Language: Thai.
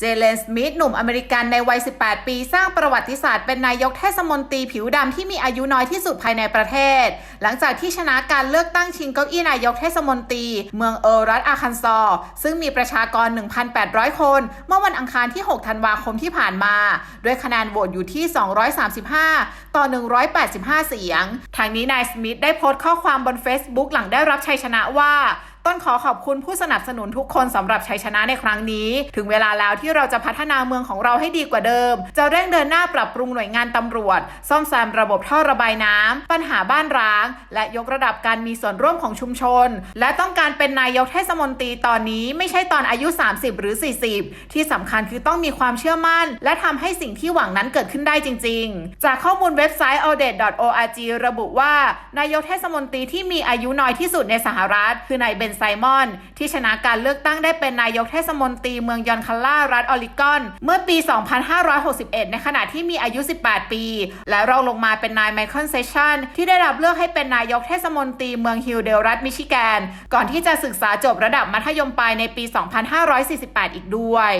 เจเลน สมิธหนุ่มอเมริกันในวัย 18 ปี สร้างประวัติศาสตร์เป็นนายกเทศมนตรีผิวดำที่มีอายุน้อยที่สุดภายในประเทศ หลังจากที่ชนะการเลือกตั้งชิงเก้าอี้นายกเทศมนตรี เมืองเออร์รัฐอาคันซอ ซึ่งมีประชากร 1,800 คน เมื่อวันอังคารที่ 6 ธันวาคมที่ผ่านมา ด้วยคะแนนโหวตอยู่ที่ 235 ต่อ 185 เสียง ทางนี้นายสมิธได้โพสต์ข้อความบน Facebook หลังได้รับชัยชนะว่า ต้นขอขอบคุณผู้สนับสนุนทุกคนสำหรับชัยชนะในครั้งนี้ ถึงเวลาแล้วที่เราจะพัฒนาเมืองของเราให้ดีกว่าเดิม จะเร่งเดินหน้าปรับปรุงหน่วยงานตำรวจ ซ่อมแซมระบบท่อระบายน้ำปัญหาบ้านร้าง และยกระดับการมีส่วนร่วมของชุมชน และต้องการเป็นนายกเทศมนตรีตอนนี้ไม่ใช่ตอนอายุ 30 หรือ 40 ที่สำคัญคือต้องมีความเชื่อมั่น และทำให้สิ่งที่หวังนั้นเกิดขึ้นได้จริง ๆ จากข้อมูลเว็บไซต์ audit.org ระบุว่า นายกเทศมนตรีที่มีอายุน้อยที่สุดในสหรัฐ คือนายเบนไซมอน ที่ชนะการเลือกตั้งได้เป็นนายกเทศมนตรีเมืองยอนคาล่ารัฐออริกอน เมื่อปี 2561 ในขณะที่มีอายุ 18 ปี และรองลงมาเป็นนายไมเคิลเซชันที่ได้รับเลือกให้เป็นนายกเทศมนตรีเมืองฮิลเดลรัฐมิชิแกน ก่อนที่จะศึกษาจบระดับมัธยมปลายในปี 2548 อีกด้วย